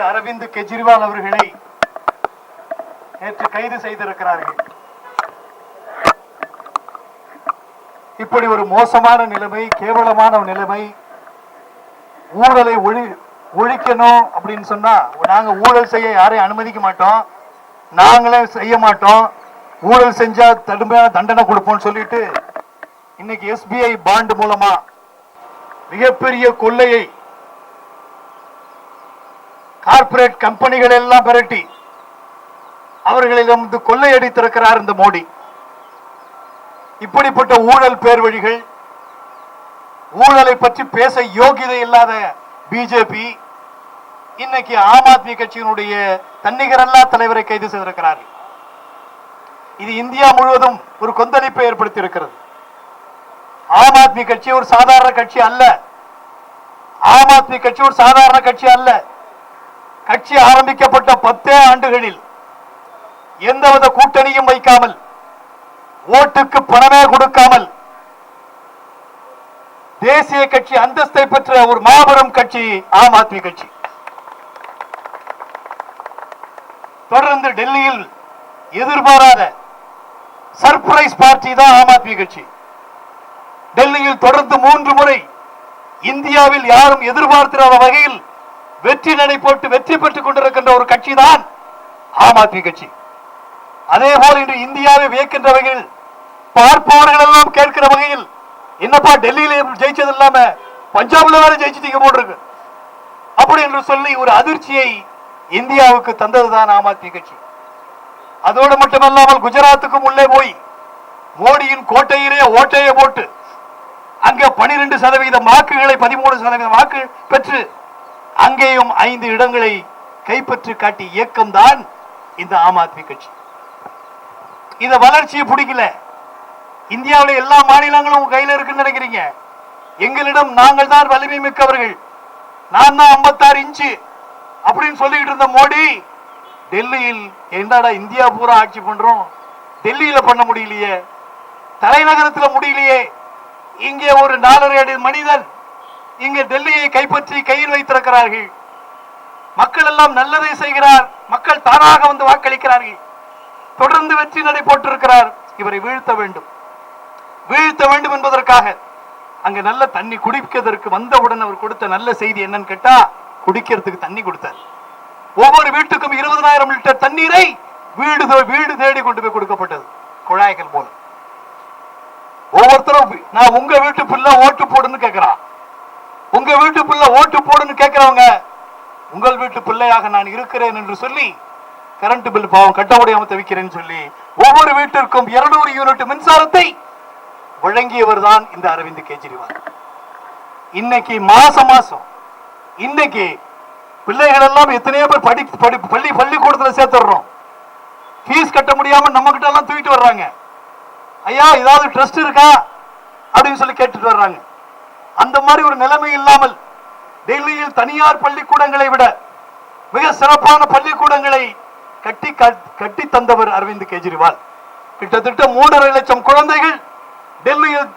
திரு அரவிந்த் கெஜ்ரிவால் அவர்களை நேற்று கைது செய்திருக்கிறார்கள். இப்படி ஒரு மோசமான நிலைமை கேவலமான நிலைமை ஊழலை ஒழி ஒழிக்கணும் அப்படின்னு சொன்னா நாங்க ஊழல் செய்ய யாரையும் அனுமதிக்க மாட்டோம். நாங்களே செய்ய மாட்டோம். ஊழல் செஞ்சா தடுமையான தண்டனை கொடுப்போம்னு சொல்லிட்டு இன்னைக்கு எஸ்பிஐ பாண்ட் மூலமா மிகப்பெரிய கொள்ளையை கார்பரேட் கம்பெனிகள் எல்லாம் விரட்டி அவர்களிடம் கொள்ளையடித்திருக்கிறார் இந்த மோடி. இப்படிப்பட்ட ஊழல் பேர்வழிகள் ஊழலை பற்றி பேச யோகிதை இல்லாத பிஜேபி இன்னைக்கு ஆம் ஆத்மி கட்சியினுடைய தன்னிகரல்லா தலைவரை கைது செய்திருக்கிறார்கள். இது இந்தியா முழுவதும் ஒரு கொந்தளிப்பை ஏற்படுத்தி இருக்கிறது ஆம் ஆத்மி கட்சி ஒரு சாதாரண கட்சி அல்ல. ஆம் ஆத்மி கட்சி ஒரு சாதாரண கட்சி அல்ல. கட்சி ஆரம்பிக்கப்பட்ட பத்தே ஆண்டுகளில் எந்தவித கூட்டணியும் வைக்காமல் ஓட்டுக்கு பணமே கொடுக்காமல் தேசிய கட்சி அந்தஸ்தை பெற்ற ஒரு மாபெரும் கட்சி ஆம் ஆத்மி கட்சி. தொடர்ந்து டெல்லியில் எதிர்பாராத சர்ப்ரைஸ் பார்ட்டி தான் ஆம் ஆத்மி கட்சி. டெல்லியில் தொடர்ந்து மூன்று முறை இந்தியாவில் யாரும் எதிர்பார்த்திராத வகையில் வெற்றி நடை போட்டு வெற்றி பெற்றுக் கொண்டிருக்கின்ற ஒரு கட்சி தான் ஆம் ஆத்மி கட்சி. அதே போல் இன்று இந்தியாவை வியக்கின்ற வகையில் பார்ப்பவர்கள் எல்லாம் கேட்கிற வகையில் என்னப்பா டெல்லியில ஜெயிச்சது இல்லாம பஞ்சாப்ல வேற ஜெயிச்சிட்டீங்க போட்டிருக்கு. அப்படி என்று சொல்லி ஒரு அதிர்ச்சியை இந்தியாவுக்கு தந்ததுதான் ஆம் ஆத்மி கட்சி. அதோடு மட்டுமல்லாமல் குஜராத்துக்கும் உள்ளே போய் மோடியின் கோட்டையிலே ஓட்டையை போட்டு அங்கே பனிரெண்டு சதவீத வாக்குகளை பதிமூணு சதவீத வாக்கு பெற்று அங்கேயும் ஐந்து இடங்களை கைப்பற்றி காட்டிய இயக்கம் தான் இந்த ஆம் ஆத்மி கட்சி. இந்த வளர்ச்சியை பிடிக்கல. இந்தியாவுல எல்லா மாநிலங்களும் உங்க கையில இருக்குன்னு நினைக்கிறீங்க. எங்களிடம் நாங்கள் தான் வலிமை மிக்கவர்கள். நான் தான் ஐம்பத்தாறு இன்ச்சு அப்படின்னு சொல்லிட்டு இருந்த மோடி டெல்லியில் என்னடா இந்தியா பூரா ஆட்சி பண்றோம்? டெல்லியில பண்ண முடியலையே? தலைநகரத்துல முடியலையே? இங்கே ஒரு நாலரை அடி மனிதன் இங்கு டெல்லியை கைப்பற்றி கையில் வைத்திருக்கிறார்கள். மக்கள் எல்லாம் நல்லதை செய்கிறார். மக்கள் தானாக வந்து வாக்களிக்கிறார்கள். தொடர்ந்து வெற்றி நடை போட்டிருக்கிறார். இவரை வீழ்த்த வேண்டும். வீழ்த்த வேண்டும் என்பதற்காக அங்க நல்ல தண்ணி குடிப்பதற்கு வந்தவுடன் அவர் கொடுத்த நல்ல செய்தி என்னன்னு கேட்டா குடிக்கிறதுக்கு தண்ணி கொடுத்தார். ஒவ்வொரு வீட்டுக்கும் இருபதனாயிரம் லிட்டர் தண்ணீரை வீடு தே- வீடு தேடி கொண்டு போய் கொடுக்கப்பட்டது. குழாய்கள் போல. ஒவ்வொருத்தரும் நான் உங்க வீட்டு பிள்ளை ஓட்டு போடுன்னு கேட்கிறான் உங்க வீட்டு பிள்ளை ஓட்டு போடுன்னு கேட்கிறவங்க உங்கள் வீட்டு பிள்ளையாக நான் இருக்கிறேன் என்று சொல்லி கரண்ட் பில் பாவம் கட்ட முடியாம தவிக்கிறேன்னு சொல்லி ஒவ்வொரு வீட்டிற்கும் 200 யூனிட் மின்சாரத்தை வழங்கியவர் தான் இந்த அரவிந்த் கெஜ்ரிவால். இன்னைக்கு மாச மாசம் இன்னைக்கு பிள்ளைகள் எல்லாம் எத்தனையோ பேர் படி படி பள்ளி பள்ளிக்கூடத்தில் சேர்த்துடுறோம் ஃபீஸ் கட்ட முடியாம நம்ம கிட்ட எல்லாம் தூக்கிட்டு வர்றாங்க. ஐயா ஏதாவது ட்ரஸ்ட் இருக்கா? அப்படின்னு சொல்லி கேட்டுட்டு வர்றாங்க. அந்த மாதிரி ஒரு நிலைமை இல்லாமல் டெல்லியில் தனியார் பள்ளிக்கூடங்களை விட மிக சிறப்பான பள்ளிக்கூடங்களை கட்டி கட்டி தந்தவர் அரவிந்த் கெஜ்ரிவால். கிட்டத்தட்ட மூன்றரை லட்சம் குழந்தைகள் டெல்லியில்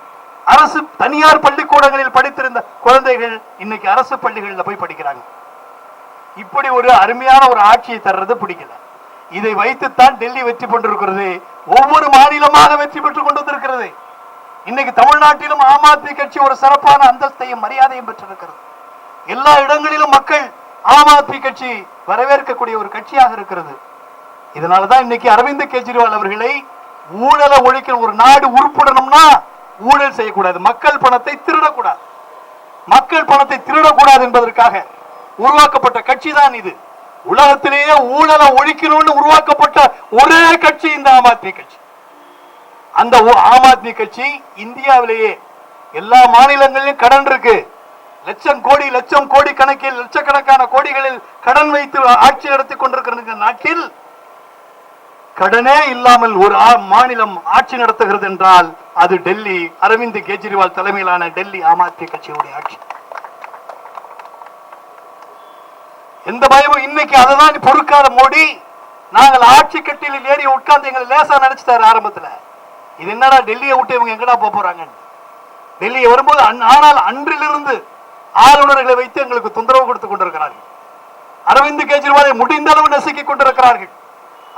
அரசு தனியார் பள்ளிக்கூடங்களில் படித்திருந்த குழந்தைகள் இன்னைக்கு அரசு பள்ளிகளில் போய் படிக்கிறாங்க. இப்படி ஒரு அருமையான ஒரு ஆட்சியை தர்றது பிடிக்கல. இதை வைத்துத்தான் டெல்லி வெற்றி பெற்றிருக்கிறது. ஒவ்வொரு மாநிலமாக வெற்றி பெற்றுக் கொண்டு வந்திருக்கிறது இன்னைக்கு தமிழ்நாட்டிலும் ஆம் ஆத்மி கட்சி ஒரு சிறப்பான அந்தஸ்தையும் மரியாதையும் பெற்றிருக்கிறது. எல்லா இடங்களிலும் மக்கள் ஆம் ஆத்மி கட்சி வரவேற்கக்கூடிய ஒரு கட்சியாக இருக்கிறது. இதனாலதான் இன்னைக்கு அரவிந்த் கெஜ்ரிவால் அவர்களை ஊழலை ஒழிக்க ஒரு நாடு உருப்படணும்னா ஊழல் செய்யக்கூடாது. மக்கள் பணத்தை திருடக்கூடாது. மக்கள் பணத்தை திருடக்கூடாது என்பதற்காக உருவாக்கப்பட்ட கட்சி தான் இது. உலகத்திலேயே ஊழலை ஒழிக்கணும்னு உருவாக்கப்பட்ட ஒரே கட்சி இந்த ஆம் ஆத்மி கட்சி. அந்த ஆம் ஆத்மி கட்சி இந்தியாவிலேயே எல்லா மாநிலங்களிலும் கடன் இருக்கு. லட்சம் கோடி லட்சம் கோடி கணக்கில் லட்சக்கணக்கான கோடிகளில் கடன் வைத்து ஆட்சி நடத்தி கொண்டிருக்கிற நாட்டில் கடனே இல்லாமல் ஒரு மாநிலம் ஆட்சி நடத்துகிறது என்றால் அது டெல்லி அரவிந்த் கெஜ்ரிவால் தலைமையிலான டெல்லி ஆம் ஆத்மி கட்சியுடைய ஆட்சி. எந்த பயமும் இன்னைக்கு அதை தான் பொறுக்காத மோடி நாங்கள் ஆட்சி கட்டியில் ஏறி உட்கார்ந்து எங்களை லேசா நினைச்சிட்டாரு ஆரம்பத்துல. இது என்னடா டெல்லியை விட்டு இவங்க எங்கடா போக போறாங்க? டெல்லியை வரும்போது ஆனால் அன்றிலிருந்து ஆளுநர்களை வைத்து எங்களுக்கு தொந்தரவு கொடுத்து கொண்டிருக்கிறார்கள். அரவிந்த் கெஜ்ரிவாலை முடிந்த அளவு நசுக்கி கொண்டிருக்கிறார்கள்.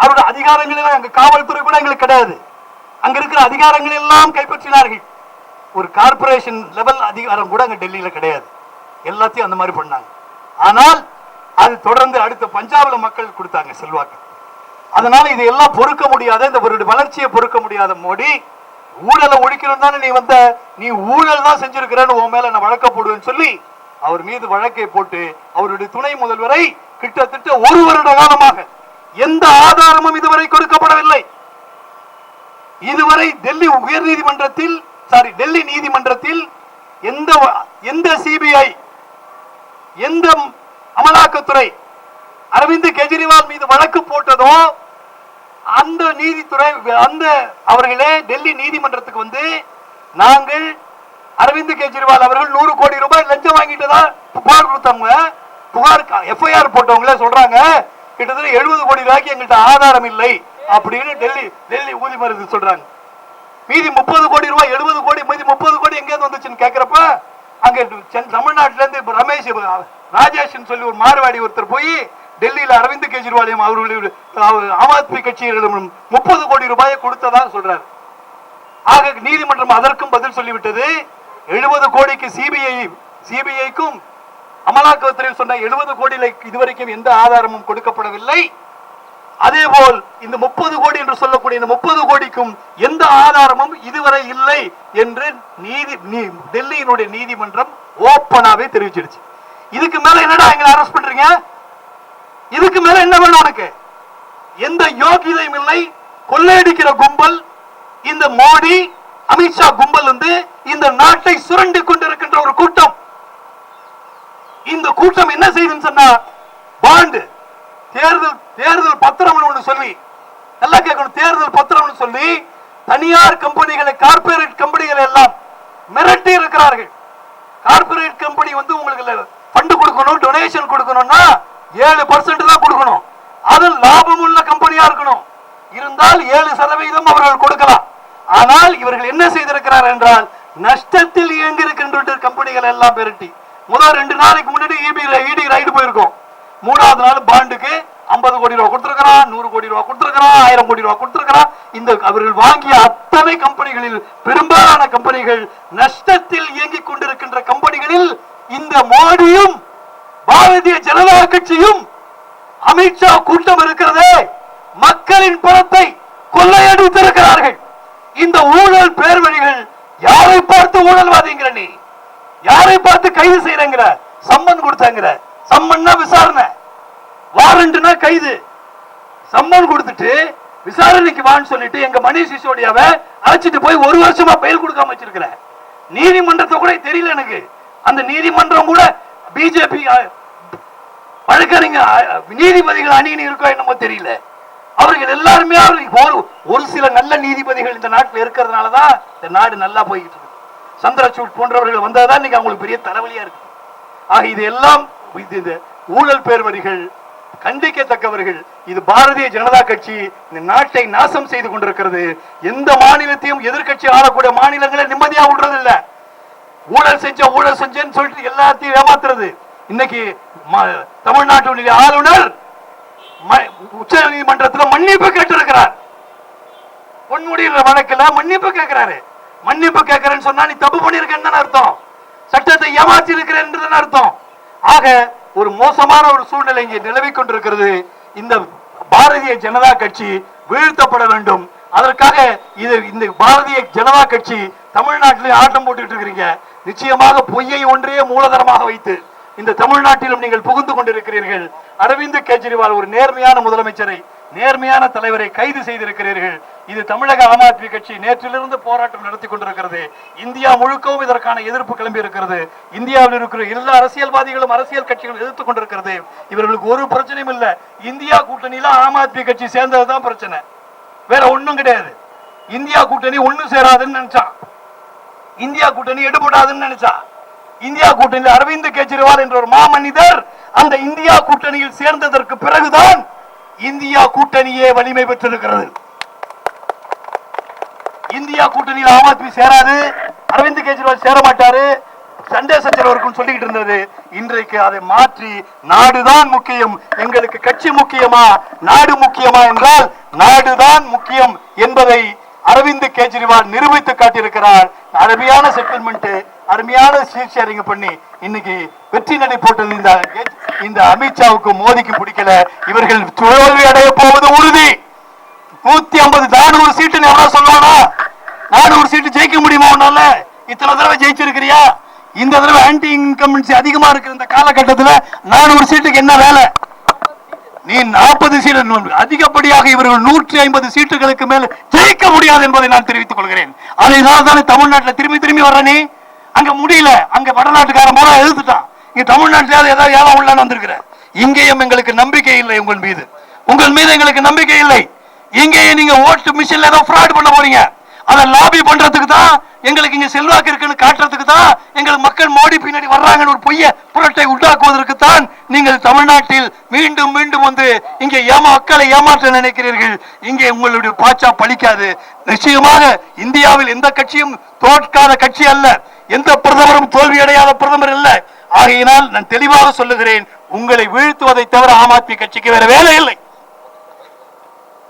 அவருடைய அதிகாரங்கள் எல்லாம் அங்க காவல்துறை கூட எங்களுக்கு கிடையாது. அங்க இருக்கிற அதிகாரங்கள் எல்லாம் கைப்பற்றினார்கள். ஒரு கார்ப்பரேஷன் லெவல் அதிகாரம் கூட அங்க டெல்லியில கிடையாது. எல்லாத்தையும் அந்த மாதிரி பண்ணாங்க. ஆனால் அது தொடர்ந்து அடுத்த பஞ்சாப்ல மக்கள் கொடுத்தாங்க செல்வாக்கு. அதனால இது எல்லாம் பொறுக்க முடியாத இந்த ஒரு வளர்ச்சியை பொறுக்க முடியாத மோடி ஊழலை ஒழிக்கணும் தானே நீ வந்த நீ ஊழல் தான் செஞ்சிருக்கிறேன்னு உன் மேல நான் வழக்க போடுவேன்னு சொல்லி அவர் மீது வழக்கை போட்டு அவருடைய துணை முதல்வரை கிட்டத்தட்ட ஒரு வருட காலமாக எந்த ஆதாரமும் இதுவரை கொடுக்கப்படவில்லை. இதுவரை டெல்லி உயர் நீதிமன்றத்தில் சாரி டெல்லி நீதிமன்றத்தில் எந்த எந்த சிபிஐ எந்த அமலாக்கத்துறை அரவிந்த் கெஜ்ரிவால் மீது வழக்கு போட்டதோ அந்த நீதித்துறை அந்த அவர்களே டெல்லி நீதிமன்றத்துக்கு வந்து நாங்கள் அரவிந்த் கெஜ்ரிவால் அவர்கள் நூறு கோடி ரூபாய் லஞ்சம் வாங்கிட்டதா புகார் கொடுத்தவங்க புகார் எஃப்ஐஆர் போட்டவங்களே சொல்றாங்க கிட்டத்தட்ட எழுபது கோடி ரூபாய்க்கு எங்கள்கிட்ட ஆதாரம் இல்லை அப்படின்னு டெல்லி டெல்லி ஊதிமருந்து சொல்றாங்க. மீதி முப்பது கோடி ரூபாய் எழுபது கோடி மீதி முப்பது கோடி எங்கேருந்து வந்துச்சுன்னு கேட்கிறப்ப அங்க சென்- தமிழ்நாட்டுல இருந்து ரமேஷ் ராஜேஷ்னு சொல்லி ஒரு மாறுவாடி ஒருத்தர் போய் டெல்லியில அரவிந்த் கெஜ்ரிவாலையும் அவர்களுடைய ஆம் ஆத்மி கட்சியிடம் முப்பது கோடி ரூபாயை கொடுத்ததா சொல்றாரு. ஆக நீதிமன்றம் அதற்கும் பதில் சொல்லிவிட்டது. எழுபது கோடிக்கு சிபிஐ சிபிஐக்கும் அமலாக்கத்துறை சொன்ன எழுபது கோடியில் இதுவரைக்கும் எந்த ஆதாரமும் கொடுக்கப்படவில்லை. அதே போல் இந்த முப்பது கோடி என்று சொல்லக்கூடிய இந்த முப்பது கோடிக்கும் எந்த ஆதாரமும் இதுவரை இல்லை என்று நீதி நீ- டெல்லியினுடைய நீதிமன்றம் ஓப்பனாவே தெரிவிச்சிருச்சு. இதுக்கு மேல என்னடா எங்களை அரெஸ்ட் பண்றீங்க? இதுக்கு மேல என்ன வேணும் உனக்கு? எந்த யோகியதையும் இல்லை. கொள்ளையடிக்கிற கும்பல் இந்த மோடி அமித்ஷா கும்பல் வந்து இந்த நாட்டை சுரண்டி கொண்டிருக்கின்ற ஒரு கூட்டம். இந்த கூட்டம் என்ன செய்யுதுன்னு சொன்னா பாண்டு தேர்தல் தேர்தல் பத்திரம் ஒண்ணு சொல்லி நல்லா கேட்கணும் தேர்தல் பத்திரம்னு சொல்லி தனியார் கம்பெனிகளை கார்பரேட் கம்பெனிகளை எல்லாம் மிரட்டி இருக்கிறார்கள். கார்ப்பரேட் கம்பெனி வந்து உங்களுக்கு பண்டு கொடுக்கணும் டொனேஷன் கொடுக்கணும்னா ஏழு பர்சன்ட் தான் கொடுக்கணும். அது லாபம் உள்ள கம்பெனியா இருக்கணும். இருந்தால் ஏழு சதவீதம் அவர்கள் கொடுக்கலாம். ஆனால் இவர்கள் என்ன செய்திருக்கிறார் என்றால் நஷ்டத்தில் இயங்கி இருக்கின்ற கம்பெனிகள் எல்லாம் பெருட்டி. முதல் ரெண்டு நாளைக்கு முன்னாடி இபி இடி ரைடு போயிருக்கோம். மூணாவது நாள் பாண்டுக்கு ஐம்பது கோடி ரூபாய் கொடுத்திருக்கிறான் நூறு கோடி ரூபாய் கொடுத்திருக்கிறான் ஆயிரம் கோடி ரூபாய் கொடுத்திருக்கிறான். இந்த அவர்கள் வாங்கிய அத்தனை கம்பெனிகளில் பெரும்பாலான கம்பெனிகள் நஷ்டத்தில் இயங்கிக் கொண்டிருக்கின்ற கம்பெனிகளில் இந்த மோடியும் பாரதிய ஜனதா கட்சியும் அமித்ஷா கூட்டம் இருக்கிறதே. மக்களின் பணத்தை கொள்ளையடித்திருக்கிறார்கள். இந்த ஊழல் பேர்வழிகள் யாரை பார்த்து ஊழல்வாதிங்கிற நீ? யாரை பார்த்து கைது செய்யறங்கிற? சம்மன் கொடுத்தாங்கிற. சம்மன்னா விசாரணை. வாரண்ட்னா கைது. சம்மன் கொடுத்துட்டு விசாரணைக்கு வான்னு சொல்லிட்டு எங்க மணிஷ் சிசோடியாவை அழைச்சிட்டு போய் ஒரு வருஷமா பெயில் கொடுக்காம வச்சிருக்கிற. நீதிமன்றத்தை கூட தெரியல எனக்கு. அந்த நீதிமன்றம் கூட பிஜேபி வழக்கறிஞர் நீதிபதிகள் அணின்னு இருக்கோ என்னமோ தெரியல. அவர்கள் எல்லாருமே அவருக்கு ஒரு ஒரு சில நல்ல நீதிபதிகள் இந்த நாட்டில் இருக்கிறதுனால தான் இந்த நாடு நல்லா போய்கிட்டு இருக்கு. சந்திரசூட் போன்றவர்கள் வந்ததுதான் இன்னைக்கு அவங்களுக்கு பெரிய தலைவலியா இருக்கு. ஆக இது எல்லாம் இந்த ஊழல் பேர்வரிகள் கண்டிக்கத்தக்கவர்கள் இது பாரதிய ஜனதா கட்சி இந்த நாட்டை நாசம் செய்து கொண்டிருக்கிறது. எந்த மாநிலத்தையும் எதிர்க்கட்சி ஆளக்கூடிய மாநிலங்களை நிம்மதியா விடுறது இல்லை ஊழல் செஞ்ச ஊழல் செஞ்சேன்னு சொல்லிட்டு எல்லாத்தையும் ஏமாத்துறது. இன்னைக்கு தமிழ்நாட்டு தமிழ்நாட்டுடைய ஆளுநர் உச்ச நீதிமன்றத்தில் மன்னிப்பு கேட்டிருக்கிறார். பொன்முடியிற வழக்கில் மன்னிப்பு கேட்கிறாரு. மன்னிப்பு கேட்கிறேன்னு சொன்னா நீ தப்பு பண்ணிருக்கேன்னு தானே அர்த்தம். சட்டத்தை ஏமாற்றி இருக்கிறேன் அர்த்தம். ஆக ஒரு மோசமான ஒரு சூழ்நிலை இங்கே நிலவி கொண்டிருக்கிறது. இந்த பாரதிய ஜனதா கட்சி வீழ்த்தப்பட வேண்டும். அதற்காக இது இந்த பாரதிய ஜனதா கட்சி தமிழ்நாட்டிலே ஆட்டம் போட்டுட்டு இருக்கிறீங்க. நிச்சயமாக பொய்யை ஒன்றையே மூலதனமாக வைத்து இந்த தமிழ்நாட்டிலும் நீங்கள் புகுந்து கொண்டிருக்கிறீர்கள். அரவிந்த் கெஜ்ரிவால் ஒரு நேர்மையான முதலமைச்சரை நேர்மையான தலைவரை கைது செய்திருக்கிறீர்கள். இது தமிழக ஆம் ஆத்மி கட்சி நேற்றிலிருந்து போராட்டம் நடத்தி கொண்டிருக்கிறது. இந்தியா முழுக்கவும் இதற்கான எதிர்ப்பு கிளம்பி இருக்கிறது. இந்தியாவில் இருக்கிற எல்லா அரசியல்வாதிகளும் அரசியல் கட்சிகளும் எதிர்த்து கொண்டிருக்கிறது. இவர்களுக்கு ஒரு பிரச்சனையும் இல்ல. இந்தியா கூட்டணியில ஆம் ஆத்மி கட்சி சேர்ந்ததுதான் பிரச்சனை. வேற ஒன்றும் கிடையாது. இந்தியா கூட்டணி ஒன்றும் சேராதுன்னு நினைச்சான். இந்தியா கூட்டணி எடுபடாதுன்னு நினைச்சா? இந்தியா கூட்டணியில் அரவிந்த் கெஜ்ரிவால் என்ற ஒரு மாமனிதர் அந்த இந்தியா கூட்டணியில் சேர்ந்ததற்கு பிறகுதான் இந்தியா கூட்டணியே வலிமை பெற்றிருக்கிறது. இந்தியா கூட்டணியில் ஆம் ஆத்மி சேராது அரவிந்த் கெஜ்ரிவால் சேர மாட்டாரு சண்டே சச்சரவு சொல்லிட்டு சொல்லிக்கிட்டு இருந்தது. இன்றைக்கு அதை மாற்றி நாடுதான் முக்கியம். எங்களுக்கு கட்சி முக்கியமா நாடு முக்கியமா என்றால் நாடுதான் முக்கியம் என்பதை அரவிந்த் கெஜ்ரிவால் நிரூபித்து காட்டியிருக்கிறார். அருமையான செட்டில்மெண்ட் அருமையான ஷேரிங் பண்ணி இன்னைக்கு வெற்றி நடை போட்டது இந்த இந்த அமித்ஷாவுக்கு மோடிக்கு பிடிக்கல. இவர்கள் தோல்வி அடைய போவது உறுதி. நூத்தி ஐம்பது நானூறு சீட்டு எவ்வளவு சொல்லுவானா நானூறு சீட்டு ஜெயிக்க முடியுமா உன்னால? இத்தனை தடவை ஜெயிச்சிருக்கிறியா? இந்த தடவை ஆன்டி இன்கம்பன்சி அதிகமா இருக்கிற இந்த காலகட்டத்துல நானூறு சீட்டுக்கு என்ன வேலை? நீ நாற்பது சீட்டு அதிகப்படியாக இவர்கள் நூற்றி ஐம்பது சீட்டுகளுக்கு மேல் ஜெயிக்க முடியாது என்பதை நான் தெரிவித்துக் கொள்கிறேன். அதனால தானே தமிழ்நாட்டில் திரும்பி திரும்பி வர்றனே அங்க முடியல. அங்க வடநாட்டுக்காரன் போல எதிர்த்துட்டான் இங்க தமிழ்நாட்டில் ஏதாவது ஏழாம் உள்ளான்னு வந்திருக்கிற? இங்கேயும் எங்களுக்கு நம்பிக்கை இல்லை உங்கள் மீது. உங்கள் மீது எங்களுக்கு நம்பிக்கை இல்லை. இங்கேயே நீங்க ஓட்டு மிஷின்ல ஏதோ ஃப்ராட் பண்ண போறீங்க. அதை லாபி பண்றதுக்கு தான் எங்களுக்கு இங்க செல்வாக்கு இருக்குன்னு காட்டுறதுக்கு தான் எங்கள் மக்கள் மோடி பின்னாடி வர்றாங்கன்னு ஒரு பொய்ய புரட்டை உண்டாக்குவதற்கு தான் நீங்கள் தமிழ்நாட்டில் மீண்டும் மீண்டும் வந்து இங்கே ஏமா மக்களை ஏமாற்ற நினைக்கிறீர்கள். இங்கே உங்களுடைய பாச்சா பழிக்காது. நிச்சயமாக இந்தியாவில் எந்த கட்சியும் தோற்காத கட்சி அல்ல. எந்த பிரதமரும் தோல்வி அடையாத பிரதமர் அல்ல ஆகையினால் நான் தெளிவாக சொல்லுகிறேன் உங்களை வீழ்த்துவதை தவிர ஆம் ஆத்மி கட்சிக்கு வேற வேலை இல்லை.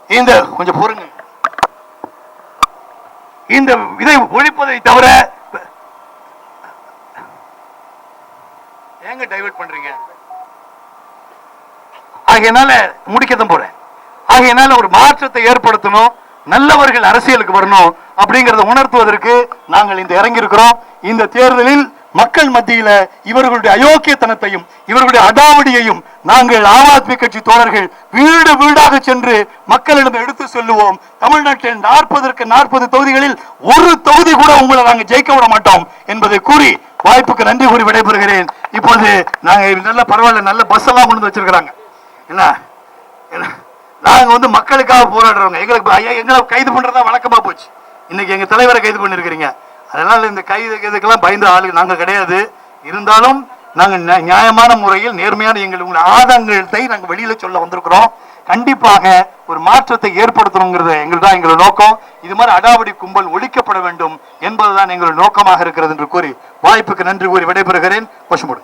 இந்த கொஞ்சம் பொறுங்க. இந்த இதை ஒழிப்பதை தவிர ஏங்க டைவர்ட் பண்றீங்க? ஆகையினால முடிக்கத்தான் போறேன். ஆகையினால ஒரு மாற்றத்தை ஏற்படுத்தணும் நல்லவர்கள் அரசியலுக்கு வரணும் அப்படிங்கறத உணர்த்துவதற்கு நாங்கள் இந்த இறங்கி இருக்கிறோம் இந்த தேர்தலில் மக்கள் மத்தியில இவர்களுடைய அயோக்கியத்தனத்தையும் இவர்களுடைய அடாவடியையும் நாங்கள் ஆம் ஆத்மி கட்சி தோழர்கள் வீடு வீடாக சென்று மக்களிடம் எடுத்து சொல்லுவோம். தமிழ்நாட்டில் நாற்பதற்கு நாற்பது தொகுதிகளில் ஒரு தொகுதி கூட உங்களை நாங்கள் ஜெயிக்க விட மாட்டோம் என்பதை கூறி வாய்ப்புக்கு நன்றி கூறி விடைபெறுகிறேன். இப்போது நாங்க நல்ல பரவாயில்ல நல்ல பஸ் எல்லாம் கொண்டு வச்சிருக்கிறாங்க. என்ன? என்ன? நாங்க வந்து மக்களுக்காக போராடுறவங்க. எங்களுக்கு ஐயா, எங்களை கைது பண்றதா வழக்கமா போச்சு. இன்னைக்கு எங்க தலைவரை கைது பண்ணிருக்கிறீங்க. அதனால் இந்த கைது இதுக்கெல்லாம் பயந்த ஆளு நாங்கள் கிடையாது. இருந்தாலும் நாங்கள் நியாயமான முறையில் நேர்மையான எங்களுடைய உங்கள் ஆதங்கத்தை நாங்கள் வெளியில சொல்ல வந்திருக்கிறோம். கண்டிப்பாக ஒரு மாற்றத்தை ஏற்படுத்தணுங்கிறது எங்கள்தான் எங்களோட நோக்கம். இது மாதிரி அடாவடி கும்பல் ஒழிக்கப்பட வேண்டும் என்பதுதான் எங்களோட நோக்கமாக இருக்கிறது என்று கூறி வாய்ப்புக்கு நன்றி கூறி விடைபெறுகிறேன். பசுமுடு